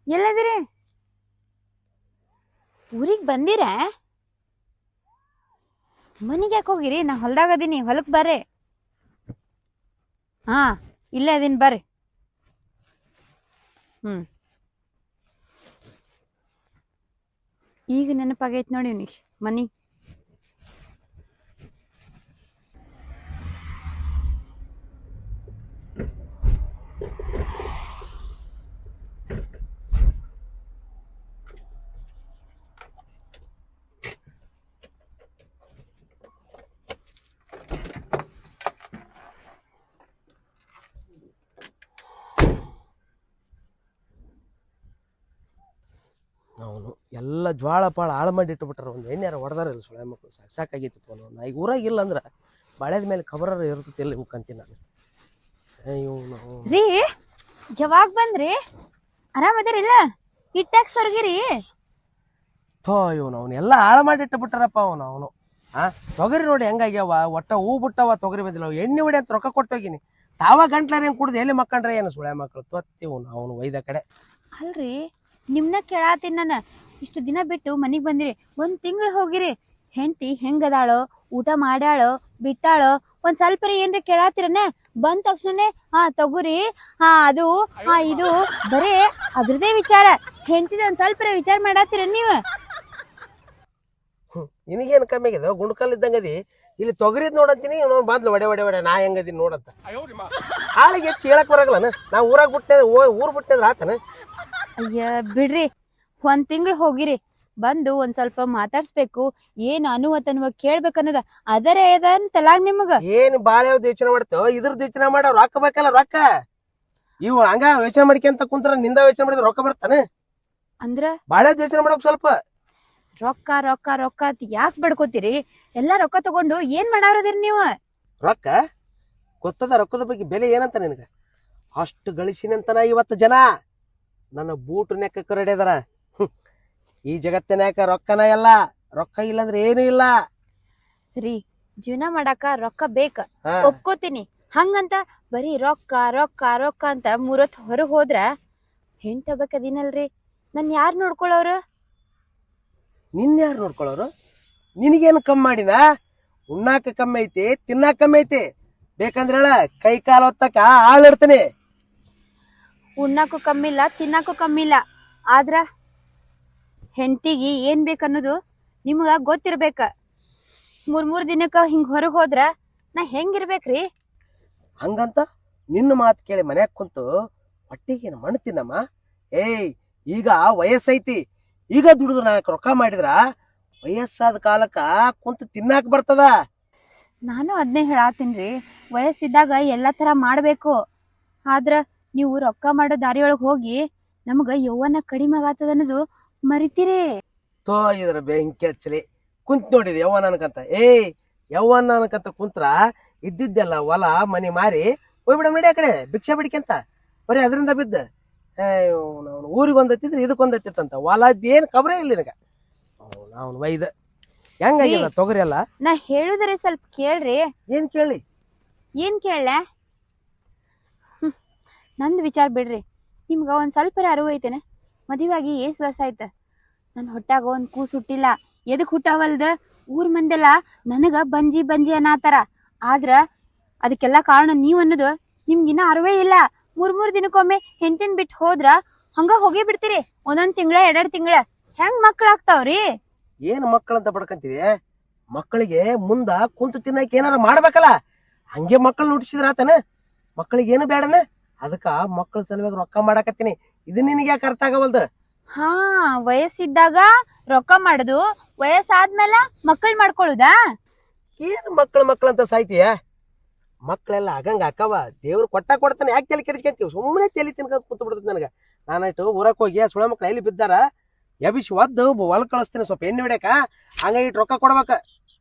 ಎಲ್ಲದಿರಿ? ಊರಿಗೆ ಬಂದಿರ? ಮನಿಗೆ ಯಾಕೆ ಹೋಗಿರಿ? ನಾ ಹೊಲ್ದಾಗ ಅದೀನಿ, ಹೊಲಕ್ ಬರ್ರಿ. ಹಾ, ಇಲ್ಲೇ ಅದೀನಿ, ಬರ್ರಿ. ಹ್ಮ್. ಈಗ ನೆನಪಾಗೈತ್ ನೋಡಿ ಮನಿ ಅವನು ಎಲ್ಲ ಜ್ವಾಳ ಪಾಳ ಹಾಳು ಮಾಡಿ ಇಟ್ಬಿಟ್ರೆ. ಒಂದು ಎಣ್ಣೆಯಾರ ಹೊಡೆದಾರಲ್ಲ ಸುಳೆ ಮಕ್ಕಳು ಸಾಕು ಸಾಕಾಗಿತ್ತು ಫೋನ್ ನಾ ಈಗ ಊರಾಗ ಇಲ್ಲ ಅಂದ್ರೆ ಬಾಳೆದ ಮೇಲೆ ಖಬರ ಇರ್ತೈತಿ ಎಲ್ಲಿ ಹೋಗ್ಕಂತೀನಿ ನಾನು ಇವನು ರೀ ಯಾವಾಗ ಬಂದ್ರಿ? ಆರಾಮದಿರಿಲ್ಲ ಇಟ್ಟಾಕ್ ಸರ್ಗಿರಿ? ಥೋ ಇವನು ಅವನು ಎಲ್ಲ ಹಾಳು ಮಾಡಿ ಇಟ್ಬಿಟ್ಟಾರಪ್ಪ ಅವನು ಅವನು. ಆ ತೊಗರಿ ನೋಡಿ ಹೆಂಗಾಗ್ಯಾವ? ಒಟ್ಟ ಹೂ ಬಿಟ್ಟವ ತೊಗರಿ ಬಂದಿಲ್ಲ. ಅವು ಎಣ್ಣೆ ಹೊಡಿ ಅಂತ ರೊಕ್ಕ ಕೊಟ್ಟೋಗಿನಿ. ತಾವ ಗಂಟ್ಲಾರ ಏನು ಕುಡ್ದು ಎಲ್ಲಿ ಮಕ್ಕಂಡ್ರೆ ಏನು ಸುಳೆ ಮಕ್ಕಳು ತೊತ್ತಿವನು ಅವನು ಒಯ್ದ ಕಡೆ. ಅಲ್ರಿ ನಿಮ್ನ ಕೇಳಾತೀನಿ ನಾನು. ಇಷ್ಟು ದಿನ ಬಿಟ್ಟು ಮನೆಗೆ ಬಂದಿರಿ. ಒಂದು ತಿಂಗಳು ಹೋಗಿರಿ. ಹೆಂಡತಿ ಹೆಂಗದಾಳೋ ಊಟ ಮಾಡ್ಯಾಳೋ ಬಿಟ್ಟಾಳೋ ಒಂದ್ ಸ್ವಲ್ಪ ಏನ್ರಿ ಕೇಳಾತಿರನೆ? ಬಂದ ತಕ್ಷಣನೇ ಹಾ ತಗೋರಿ. ಹಾ ಅದು ಹಾ ಇದು ಬರೇ ಅದ್ರದೇ ವಿಚಾರ. ಹೆಂಡತಿದ ಒಂದ್ ಸ್ವಲ್ಪ ವಿಚಾರ ಮಾಡಾತಿರ ನೀವು? ನಿನಗೇನು ಕಮ್ಮಿ ಆಗಿದೆ ಗುಂಡ್ಕಲ್ ಇದ್ದಂಗದಿ ಇಲ್ಲಿ ತೊಗರಿದ್ ನೋಡಂತೀನಿ ಇವನು ಬಂದ್ಲು ಒಡೆ ಒಡೆ ಒಡೆ ನಾ ಹೆಂಗದೀನಿ ನೋಡಂತ. ಆಳಿಗೆ ಹೆಚ್ಚು ಹೇಳಕ್ ಬರಗಲ್ಲನ? ನಾ ಊರಾಗ ಬಿಟ್ಟೆ ಊರ್ ಬಿಟ್ಟೆ ಆತನ? ಅಯ್ಯ ಬಿಡ್ರಿ. ಒಂದ್ ತಿಂಗಳು ಹೋಗಿರಿ ಬಂದು ಒಂದ್ ಸ್ವಲ್ಪ ಮಾತಾಡ್ಸ್ಬೇಕು ಏನ್ ಅನುವತನ್ವ ಕೇಳ್ಬೇಕನ್ನದ ಅದರೇ ಅದ ತಲಾಗ್ ನಿಮಗ. ಏನ್ ಬಾಳೆ ಯೋಚನೆ ಮಾಡ್ತೋ ಇದ್ರದ್ದು ಯೋಚನೆ ಮಾಡ ರೊಕ್ಕ ಬೇಕಲ್ಲ ರೊಕ್ಕ. ಇವು ಹಂಗ ಯೋಚನೆ ಮಾಡ್ಕೊಂತ ಕುಂತ್ರ ನಿಂದ ಯೋಚನೆ ಮಾಡಿದ್ರೆ ರೊಕ್ಕ ಬರ್ತಾನೆ? ಅಂದ್ರ? ಬಾಳೆ ಯೋಚನೆ ಮಾಡ ಸ್ವಲ್ಪ. ರೊಕ್ಕ ರೊಕ್ಕ ರೊಕ್ಕ ಅಂತ ಯಾಕ್ ಬಡ್ಕೋತೀರಿ? ಎಲ್ಲಾ ರೊಕ್ಕ ತಗೊಂಡು ಏನ್ ಮಾಡಾರದಿರಿ ನೀವು? ರೊಕ್ಕ? ಗೊತ್ತದ ರೊಕ್ಕದ ಬಗ್ಗೆ ಬೆಲೆ ಏನಂತ ನಿನಗ? ಅಷ್ಟು ಗಳಿಸಿನಂತನ ಇವತ್ತು ಜನ. ನನ್ನ ಬೂಟ್ ನೆಕ್ಕ ಕರಡಿದಾರ. ಈ ಜಗತ್ತಿನ್ಯಾಕ ರೊಕ್ಕನ ಎಲ್ಲ? ರೊಕ್ಕ ಇಲ್ಲಂದ್ರೆ ಏನು ಇಲ್ಲ. ರೀ ಜೀವನ ಮಾಡಾಕ ರೊಕ್ಕ ಬೇಕ. ಹಾ. ಒಪ್ಕೋತೀನಿ. ಹಂಗಂತ ಬರೀ ರೊಕ್ಕ ರೊಕ್ಕ ರೊಕ್ಕ ಅಂತ ಮೂರತ್ ಹೊರ ಹೋದ್ರ ಹೆಂಟ್ ತಗೋಬೇಕದಿನಲ್ರಿ ನನ್ ಯಾರ್ ನೋಡ್ಕೊಳ್ಳೋರು ನಿನ್ ಯಾರು ನೋಡ್ಕೊಳ್ಳೋರು ನಿನಗೇನು ಕಮ್ಮಿ ಮಾಡಿನ? ಉಣ್ಣಾಕ ಕಮ್ಮಿ ಐತಿ ತಿನ್ನಾಕ ಕಮ್ಮಿ ಐತಿ. ಬೇಕಂದ್ರೆ ಹೇಳ ಕೈ ಕಾಲು ಹೊತ್ತಕ ಇಡ್ತೀನಿ. ಉಣ್ಣಾಕು ಕಮ್ಮಿಲ್ಲ ತಿನ್ನಾಕು ಕಮ್ಮಿಲ್ಲ ಆದ್ರ ಹೆಂಡತಿಗಿ ಏನ್ ಬೇಕನ್ನೋದು ನಿಮ್ಗ ಗೊತ್ತಿರ್ಬೇಕ. ಮೂರ್ ಮೂರ್ ದಿನಕ್ಕ ಹಿಂಗ್ ಹೊರಗ್ ಹೋದ್ರ ನಾ ಹೆಂಗಿರ್ಬೇಕ್ರಿ? ಹಂಗಂತ ನಿನ್ನ ಮಾತು ಕೇಳಿ ಮನ್ಯಾಗ ಕುಂತು ಏನು ಮಣ್ಣು ತಿನ್ನಮ್ಮ. ಏಯ್ ಈಗ ವಯಸ್ಸೈತಿ. ಈಗ ದುಡಿದು ನಾಲ್ಕು ರೊಕ್ಕ ಮಾಡಿದ್ರ ವಯಸ್ಸಾದ ಕಾಲಕ್ಕ ಕುಂತು ತಿನ್ನಾಕ ಬರ್ತದ. ನಾನು ಅದನ್ನೇ ಹೇಳಾತೀನ್ರಿ. ವಯಸ್ಸಿದ್ದಾಗ ಎಲ್ಲಾ ತರ ಮಾಡ್ಬೇಕು. ಆದ್ರ ನೀವು ರೊಕ್ಕ ಮಾಡೋ ದಾರಿಯೊಳಗ್ ಹೋಗಿ ನಮ್ಗೆ ಯೌವನ ಕಡಿಮೆ ಆಗತ್ತದ ಅನ್ನೋದು ಮರಿತೀರಿ? ತೋ ಇದ್ರ ಬೆಂಕಿ ಹಚ್ಚಲಿ. ಕುಂತ ನೋಡಿದ ಯವ್ವನ ಅನ್ಕಂತ ಏಯ್ ಯವ್ವನ ಅನ್ಕಂತ ಕುಂತ್ರ ಇದ್ದಿದ್ದೆಲ್ಲ ಹೊಲ ಮನಿ ಮಾರಿ ಹೋಗ್ಬಿಡ ನಡಿ ಆ ಕಡೆ ಭಿಕ್ಷೆ ಬಿಡಿಕೆಂತ ಬರೀ ಅದರಿಂದ ಬಿದ್ದ. ಅವನು ಊರಿಗೆ ಒಂದತ್ತಿದ್ರೆ ಇದಕ್ಕೊಂದತ್ತಿತ್ತಂತ ಹೊಲ ಅದೇನ್ ಕಬ್ರೇ ಇಲ್ಲ ನಿನಗ. ಅವನು ವೈದ. ಹೆಂಗಾಗಿಲ್ಲ ತೊಗರಿ ಎಲ್ಲ? ನಾ ಹೇಳುದ್ರೆ ಸ್ವಲ್ಪ ಕೇಳ್ರಿ. ಏನ್ ಕೇಳಿ? ಏನ್ ಕೇಳಲೆ? ನಂದು ವಿಚಾರ ಬಿಡ್ರಿ. ನಿಮ್ಗ ಒಂದ್ ಸ್ವಲ್ಪ ಅರಿವು ಐತೇನೆ ಮದುವೆಯಾಗಿ ಏಸ್ ವರ್ಷ ಆಯ್ತ ನನ್ ಹೊಟ್ಯಾಗ ಒಂದ್ ಕೂಸ್ ಹುಟ್ಟಿಲ್ಲ. ಎದಕ್ ಹುಟ್ಟಾವಲ್ದ? ಊರ್ ಮಂದೆಲ್ಲ ನನಗ ಬಂಜಿ ಬಂಜಿ ಅನ್ನತಾರ. ಆದ್ರ ಅದಕ್ಕೆಲ್ಲ ಕಾರಣ ನೀವ್ ಅನ್ನೋದು ನಿಮ್ಗಿನ್ನ ಅರಿವೇ ಇಲ್ಲ. ಮೂರ್ ಮೂರ್ ದಿನಕ್ಕೊಮ್ಮೆ ಹೆಂಡತಿನ್ ಬಿಟ್ಟು ಹೋದ್ರ ಹಂಗ ಹೋಗಿ ಬಿಡ್ತೀರಿ. ಒಂದೊಂದ್ ತಿಂಗಳ, ಎರಡೆರಡು ತಿಂಗಳ. ಹೆಂಗ್ ಮಕ್ಳಾಗ್ತಾವ್ರಿ? ಏನ್ ಅಂತ ಬಡ್ಕಂತಿದೆ? ಮಕ್ಕಳಿಗೆ ಮುಂದ ಕುಂತು ತಿನ್ನಕ್ ಏನಾರ ಮಾಡ್ಬೇಕಲ್ಲ? ಹಂಗೆ ಮಕ್ಕಳು ಹುಟ್ಟಿಸಿದ್ರ ಆತನ? ಮಕ್ಕಳಿಗೆ ಏನು ಬೇಡನ ಅದಕ್ಕ ಮಕ್ಕಳ ಸಲುವಾಗಿ ರೊಕ್ಕ ಮಾಡಾಕತ್ತೀನಿ. ಇದು ನಿನಗೆ ಯಾಕೆ ಅರ್ಥ ಆಗವಲ್ದು? ಹಾ ವಯಸ್ಸಿದ್ದಾಗ ರೊಕ್ಕ ಮಾಡುದು ವಯಸ್ಸಾದ್ಮೇಲೆ ಮಕ್ಕಳು ಮಾಡ್ಕೊಳ್ಳುದಾ? ಏನು ಮಕ್ಕಳು ಮಕ್ಕಳು ಅಂತ ಸಾಯ್ತೀಯ? ಮಕ್ಕಳೆಲ್ಲ ಆಗಂಗ ಅಕ್ಕವ ದೇವ್ರು ಕೊಟ್ಟ ಕೊಡ್ತಾನೆ. ಯಾಕೆ ತಲೆ ಕೆಡಿಸ್ಕೊಂತೀವಿ ಸುಮ್ಮನೆ ತಲೆ ತಿನ್ಕೊಂಡು ಕೂತು ಬಿಡ್ತದೆ ನನಗೆ ನಾನಾಯ್ತು ಊರಕ್ಕೆ ಹೋಗಿ ಸುಳ ಮಕ್ಳು ಎಲ್ಲಿ ಬಿದ್ದಾರ? ಎಬಿಸಿ ಒದ್ದು ಹೊಲ ಕಳಿಸ್ತೀನಿ. ಸ್ವಲ್ಪ ಎಣ್ಣೆ ಹೊಡ್ಯಾಕ. ಹಂಗಾಗಿ ಇಟ್ಟು ರೊಕ್ಕ ಕೊಡ್ಬೇಕ.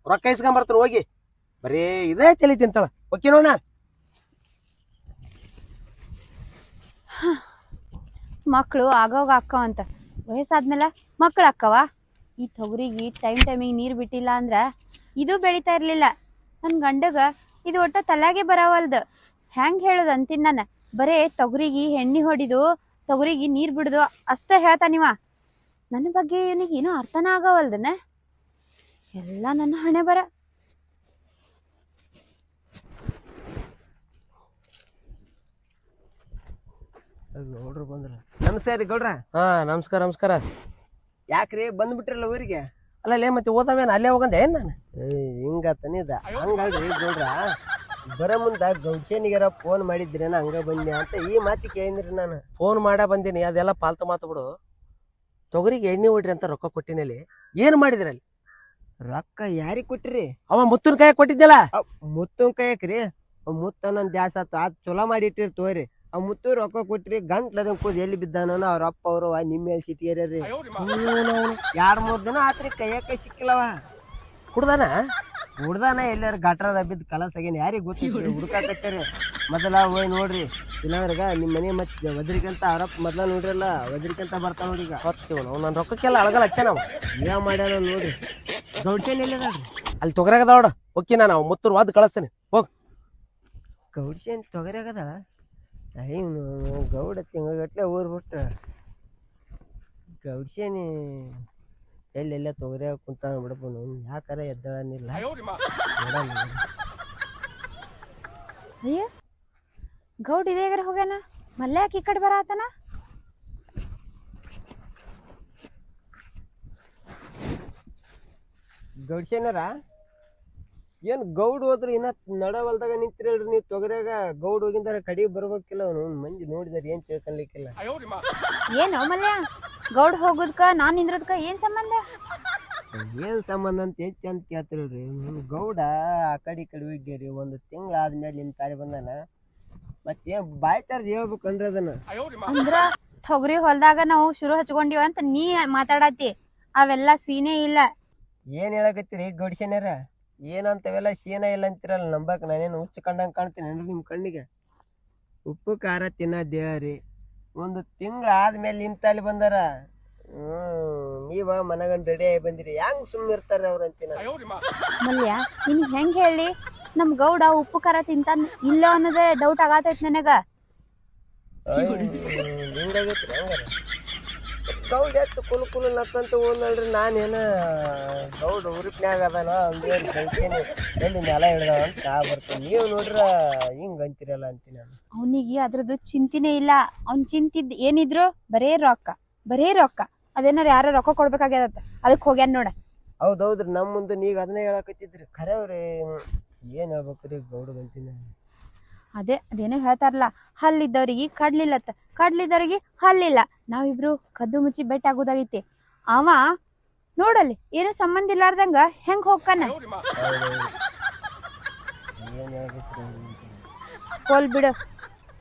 ರೊಕ್ಕ ಇಸ್ಕೊಂಬರ್ತಾನೆ ಹೋಗಿ. ಬರೀ ಇದೇ ತಲೆ ತಿಂತಾಳ. ಓಕೆ ನೋಡ ಮಕ್ಕಳು ಆಗೋಗ ಅಕ್ಕವ ಅಂತ. ವಯಸ್ಸಾದ್ಮೇಲೆ ಮಕ್ಕಳು ಅಕ್ಕವ? ಈ ತೊಗರಿಗೆ ಟೈಮ್ ಟೈಮಿಗೆ ನೀರು ಬಿಟ್ಟಿಲ್ಲ ಅಂದ್ರೆ ಇದು ಬೆಳಿತಾ ಇರಲಿಲ್ಲ. ನನ್ನ ಗಂಡಗ ಇದು ಒಟ್ಟ ತಲೆಗೆ ಬರವಲ್ದು. ಹೆಂಗೆ ಹೇಳೋದು ಅಂತೀನಿ ನಾನು. ಬರೇ ತೊಗರಿಗೆ ಎಣ್ಣೆ ಹೊಡಿದು ತೊಗರಿಗೆ ನೀರು ಬಿಡುದು ಅಷ್ಟ ಹೇಳ್ತಾನಿವ ನನ್ನ ಬಗ್ಗೆ ಇವನಿಗೆ ಏನೂ ಅರ್ಥನ ಆಗವಲ್ದನ? ಎಲ್ಲ ನನ್ನ ಹಣೆ ಬರ. ನೋಡ್ರಿ ಬಂದ್ರ. ನಮಸ್ಕಾರ ರೀ ಗೌಡ್ರ. ಹಾ ನಮಸ್ಕಾರ ನಮಸ್ಕಾರ. ಯಾಕ್ರಿ? ಬಂದ್ಬಿಟ್ರಲ್ಲ ಊರಿಗೆ? ಅಲ್ಲಲ್ಲೇ ಮತ್ತೆ ಓದಾವೇನು? ಅಲ್ಲೇ ಹೋಗಂದೆ? ಏನ್ ನಾನು? ಹಿಂಗ ತನಿದ ಹಂಗಲ್ರಿ ಗೌಡ್ರ. ಬರ ಮುಂದ ಗೌಡ್ಸೇನಿಗಾರ ಫೋನ್ ಮಾಡಿದ್ರೇನ ಹಂಗ ಬಂದೆ ಅಂತ ಈ ಮಾತಿ ಕೇಳಿದ್ರಿ ನಾನು. ಫೋನ್ ಮಾಡ ಬಂದೀನಿ. ಅದೆಲ್ಲ ಪಾಲ್ತು ಮಾತು ಬಿಡು. ತೊಗರಿಗೆ ಎಣ್ಣೆ ಹೊಡ್ರಿ ಅಂತ ರೊಕ್ಕ ಕೊಟ್ಟಿನಲ್ಲಿ ಏನು ಮಾಡಿದ್ರಲ್ಲಿ? ರೊಕ್ಕ ಯಾರಿಗೆ ಕೊಟ್ರಿ? ಅವ ಮುತ್ತಿನ ಕೈ ಕೊಟ್ಟಿದ್ದಲ್ಲ? ಮುತ್ತಿನ ಕಾಯಕ್ರಿ ಮುತ್ತ ನನ್ನ ದ್ಯಾಸ ಆತು. ಅದ್ ಚಲೋ ಮಾಡಿ ಇಟ್ಟಿರಿ ತೋರಿ ಆ ಮುತ್ತು ರೊಕ್ಕ ಕೊಟ್ರಿ ಗಂಟ್ಲದ ಕೂದ್ ಎಲ್ಲಿ ಬಿದ್ದಾನ ಅವ್ರ ಅಪ್ಪ ಅವರು ನಿಮ್ಮ ಮೇಲೆ ಸಿಟಿಯರ್ರಿ ಎರಡ್ ಮೂರ್ ದಿನ ಆತ್ರಿ ಕೈಯಾಕ ಸಿಕ್ಕಿಲ್ಲವ. ಕುಡ್ದಾನ? ಹುಡ್ದಾನ ಎಲ್ಲಾರು ಗಟ್ರದ ಬಿದ್ದು ಕಲಸ್ ಆಗ್ಯಾನ. ಯಾರಿಗೆ ಗೊತ್ತಿಲ್ಲ ಹುಡ್ಕಾಕತ್ತೀರಿ ಮೊದಲ ಹೋಯ್ ನೋಡ್ರಿ. ಇಲ್ಲಾಂದ್ರಗ ನಿಮ್ ಮನೆ ಮತ್ತೆ ವದ್ರಿಕಂತ ಅವ್ರಪ್ಪ ಮೊದ್ಲ ನೋಡ್ರಲ್ಲ ವದ್ರಿಕಲ್ತ ಬರ್ತಾನೆ ನೋಡಿ ಈಗ. ಹೊತ್ತಿವ್ ನಾವು ನನ್ನ ರೊಕ್ಕಕ್ಕೆಲ್ಲ ಅಳಗಲ್ಲ ಹಚ್ಚ ನಾವು. ಏನ್ ಮಾಡ್ಯಾನ ನೋಡ್ರಿ. ಗೌಡ್ಸೇನ್ ಎಲ್ಲಿದ ಅಲ್ಲಿ ತೊಗರಾಗದ ನೋಡು. ಓಕೆ ನಾನು ಅವ್ ಮುತ್ತೂರು ವಾದ ಕಳಿಸ್ತೇನೆ. ಹೋಗ್. ಗೌಡ್ಸೇನ್ ತೊಗರ್ಯಾಗದ ಇವನು ಗೌಡ ತಿಂಗಳಗಟ್ಲೆ ಊರ್ ಬಿಟ್ಟು. ಗೌಡ್ಸೇನಿ ಎಲ್ಲೆಲ್ಲ ತೊಗರ್ಯಾಗ ಕುಂತಾನ ಬಿಡಪ್ಪ ಅವ್ನು ಯಾಕಾರ ಎದ್ದಾಳನಿಲ್ಲ ಅಯ್ಯೋ ಅಯ್ಯ ಗೌಡ್ ಇದೇಗರ ಹೋಗ್ಯಾನ? ಮಲ್ಯಾಕ ಈ ಕಡೆ ಬರತನ ಗೌಡ್ಸೇನರ? ಏನ್ ಗೌಡ್ ಹೋದ್ರ ಇನ್ನ ನಡವಲ್ದಾಗ ನಿಂತಿರಲ್ರಿ ನೀವು ತೊಗರ್ಯಾಗ ಗೌಡ್ ಹೋಗಿಂದ ಕಡಿ ಬರ್ಬೇಕಿಲ್ಲ ಅವ್ನು. ಮಂದಿ ನೋಡಿದಾರ ಏನ್ ತಿಳ್ಕೊಳ್ಲಿಕ್ಕಿಲ್ಲ. ಏನು ಮಲ್ಯ ಗೌಡ್ ಹೋಗುದ್ಕ ನಾನ್ ನಿಂದ್ರದ್ಕ ಏನ್ ಸಂಬಂಧ? ಏನ್ ಸಂಬಂಧ ಅಂತ ಹೆಚ್ಚು ಅಂತ ಕೇಳ್ತಿರ್ರಿ ನಿಮ್ ಗೌಡ ಆ ಕಡೆ ಈ ಕಡೆ ಹೋಗ್ಯಾರಿ. ಒಂದು ತಿಂಗಳ ಆದ್ಮೇಲೆ ನಿಮ್ ತಾಯಿ ಬಂದಾನ. ಮತ್ತೇನ್ ಬಾಯ್ ಹೇಳ್ಬೇಕು ಹೇಳ್ಬೇಕನ್ರಿ ಅದನ್ನ. ಅಂದ್ರ ತೊಗರಿ ಹೊಲ್ದಾಗ ನಾವು ಶುರು ಹಚ್ಕೊಂಡಿವ ಅಂತ ನೀ ಮಾತಾಡತಿ ಅವೆಲ್ಲ ಸೀನೇ ಇಲ್ಲ. ಏನ್ ಹೇಳಕತ್ತೀರಿ ಗೌಡ್ಸೇನಾರ ಏನಂತವೆಲ್ಲ ಶೀನ ಇಲ್ಲ ಅಂತಿರಲ್ಲ ನಂಬಕ್ ನಾನೇನು ಹುಚ್ಚ ಕಂಡಂಗ್ ಕಾಣ್ತೀನಿ ನಿಮ್ ಕಣ್ಣಿಗೆ? ಉಪ್ಪು ಖಾರ ತಿನ್ನ ದೇವ್ರಿ ಒಂದು ತಿಂಗ್ಳ ಆದ್ಮೇಲೆ ನಿಮ್ ತಾಲಿ ಬಂದಾರ? ಹ್ಮ್ ನೀವ ಮನಗಂಡ್ ರೆಡಿ ಆಗಿ ಬಂದಿರಿ. ಹೆಂಗ್ ಸುಮ್ಮನೆ ಇರ್ತಾರೆ ಅವ್ರ ಅಂತೀನಿ ಮಲ್ಯ ನಿನ್ ಹೆಂಗ್ ಹೇಳಿ? ನಮ್ ಗೌಡ ಉಪ್ಪು ಖಾರ ತಿಂತಾನ ಇಲ್ಲ ಅನ್ನೋದೇ ಡೌಟ್ ಆಗತೈತ್ ನನಗ. ಹಂಗಾರ. ಗೌಡ್ ಎಷ್ಟು ಕುಲು ಕುಲು ನಕ್ಕಂತ ಹೋದ್ನಲ್ರಿ? ನಾನೇನ ಗೌಡ್ ಉರುಪ್ನ್ಯಾಗ ಅದಾನ ಹಂಗೇನ್ ಕಲ್ತೀನಿ ಎಲ್ಲಿ ನೆಲ ಹಿಡ್ದಾವ ಅಂತ ನಾ ಬರ್ತೀನಿ. ನೀವು ನೋಡ್ರ ಹಿಂಗ್ ಅಂತೀರಲ್ಲ ಅಂತೀನಿ ನಾನು. ಅವನಿಗೆ ಅದ್ರದ್ದು ಚಿಂತಿನೇ ಇಲ್ಲ. ಅವ್ನ್ ಚಿಂತಿದ್ ಏನಿದ್ರು ಬರೇ ರೊಕ್ಕ ಬರೇ ರೊಕ್ಕ. ಅದೇನಾರ ಯಾರೋ ರೊಕ್ಕ ಕೊಡ್ಬೇಕಾಗ್ಯದ ಅದಕ್ಕೆ ಹೋಗ್ಯಾನ ನೋಡ. ಹೌದೌದ್ರಿ ನಮ್ಮ ಮುಂದೆ ನೀಗ ಅದನ್ನೇ ಹೇಳಕತ್ತಿದ್ರಿ. ಖರೇವ್ರಿ ಏನ್ ಹೇಳ್ಬೇಕ್ರಿ ಗೌಡ್ ಅಂತೀನಿ ನಾನು. ಅದೇ ಅದೇನೋ ಹೇಳ್ತಾರಲ್ಲ ಹಲ್ಲಿದ್ದವ್ರಿಗೆ ಕಡ್ಲಿಲ್ಲತ್ತ ಕಡ್ಲಿದ್ದವ್ರಿಗೆ ಹಲ್ಲಿಲ್ಲ. ನಾವಿಬ್ರು ಕದ್ದು ಮುಚ್ಚಿ ಬೆಟ್ಟ ಆಗೋದಾಗೈತಿ. ಅವ ನೋಡಲ್ಲಿ ಏನೋ ಸಂಬಂಧ ಇಲ್ಲಾರ್ದಂಗ ಹೆಂಗ್ ಹೋಗ್ಕಾನ? ಹೋಲ್ ಬಿಡು.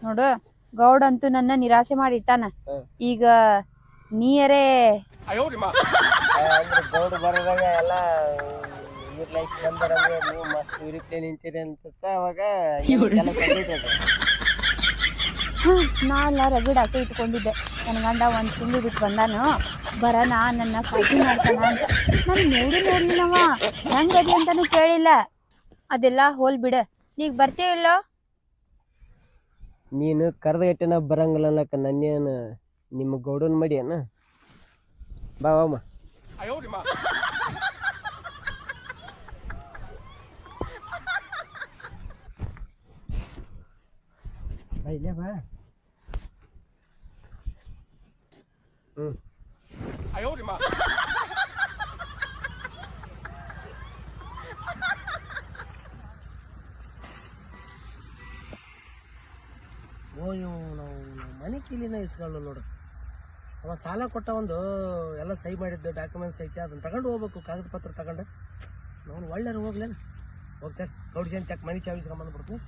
ನೋಡು ಗೌಡ ಅಂತೂ ನನ್ನ ನಿರಾಶೆ ಮಾಡಿ ಇಟ್ಟಾನ ಈಗ ನೀಯರೇ. ಗೌಡ ಬರೋದಾಗ ಎಲ್ಲ ಲೈಫ್ ಬಂದಾರಂದ್ರೆ ನೀವು ಮಸ್ತ್ ಇರಿಪ್ಲೆ ನಿಂತೀರಿ ಅಂತ ಅವಾಗ ಎಲ್ಲ ರಗಡ್ ಹಸೆ ಇಟ್ಕೊಂಡಿದ್ದೆ. ನನ್ನ ಗಂಡ ಒಂದ್ ತಿಂಗಳು ಬಿಟ್ಟು ಬಂದಾನು. ಬರನ ನನ್ನ ಕಾಫಿ ಮಾಡ್ತಾನ ಅಂತ. ನಾನು ನೋಡಿ ನೋಡ್ಲಿಲ್ಲವ ಹೆಂಗದಿ ಅಂತಾನು ಕೇಳಿಲ್ಲ. ಅದೆಲ್ಲ ಹೋಲ್ ಬಿಡ. ನೀಗ್ ಬರ್ತೀವಿಲ್ಲ ಇಲ್ಲೋ? ನೀನು ಕರೆದ ಗಟ್ಟಿನ ಬರಂಗಿಲ್ಲ ಅನ್ನಕ ನನ್ನೇನು ನಿಮ್ಮ ಗೌಡನ್ ಮಡಿ ಅನ್ನ ಬಾ ಬಾಮ್ಮ ಲೇ ಇಲ್ಲೇ ಬಾ ಹ್ಮ್ ಓ ಇವ್ ನಾವು ಮನೆ ಕೀಲಿನ ಇಸ್ಕೊಳ್ಳ ನೋಡು ಅವ ಸಾಲ ಕೊಟ್ಟ ಒಂದು ಎಲ್ಲ ಸಹಿ ಮಾಡಿದ್ದು ಡಾಕ್ಯುಮೆಂಟ್ಸ್ ಐತೆ ಅದನ್ನ ತಗೊಂಡು ಹೋಗ್ಬೇಕು ಕಾಗದ ಪತ್ರ ತಗೊಂಡು. ನಾವು ಒಳ್ಳೆ ಹೋಗ್ಲೇನು. ಹೋಗ್ತಾರೆ ಗೌಡ್ಸೇನ್ ತಕ್ಕ ಮನೆ ಚಾವಿಸ್ಕೊಂಬಂದ್ಬಿಡ್ತೀನಿ